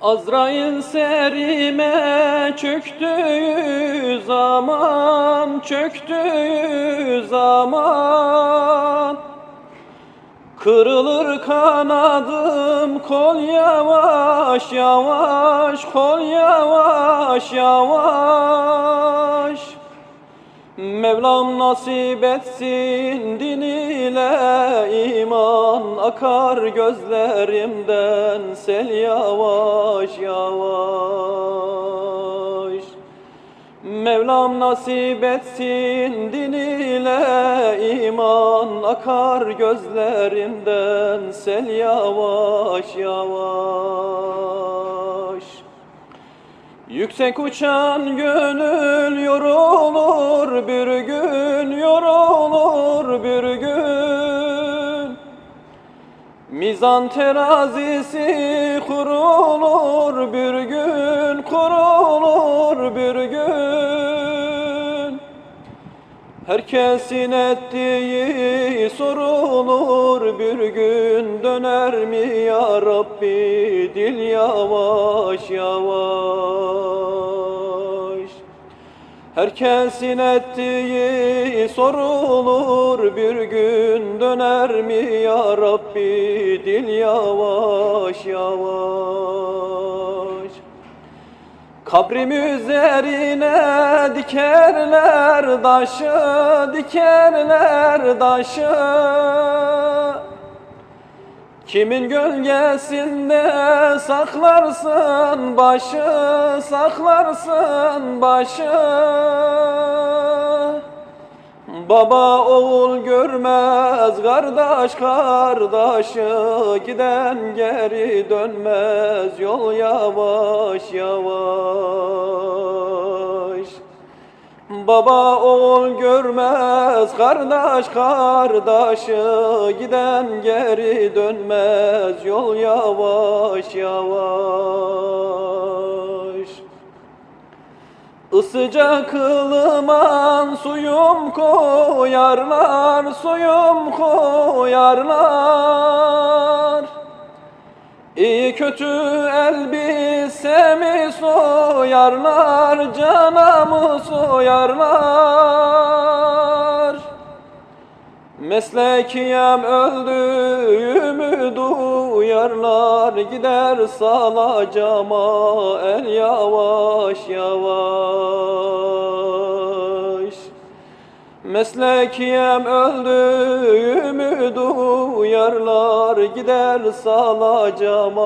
Azrail serime çöktüğü zaman, çöktüğü zaman. Kırılır kanadım kol yavaş yavaş, kol yavaş yavaş Mevlam nasip etsin din ile iman akar gözlerimden sel yavaş yavaş. Mevlam nasip etsin din ile iman akar gözlerimden sel yavaş yavaş. Yüksek uçan gönül Mizan terazisi kurulur bir gün, kurulur bir gün. Herkesin ettiği sorulur bir gün döner mi ya Rabbi dil yavaş yavaş Herkesin ettiği sorulur bir gün döner mi ya Rabbi? Dil yavaş yavaş. Kabrim üzerine dikerler daşı, dikerler daşı Kimin gölgesinde saklarsın başı, saklarsın başı. Baba oğul görmez, kardeş kardeşı Giden geri dönmez, yol yavaş yavaş Baba oğul görmez, kardeş kardeşı Giden geri dönmez, yol yavaş yavaş. Isıca kılıman suyum koyarlar, suyum koyarlar. İyi kötü elbisemi soyarlar, canamı soyarlar. Meslekiyem öldüğümü duyarlar. Gider salacama el yavaş yavaş. Meslekiyem öldüğümü duyarlar. Gider salacama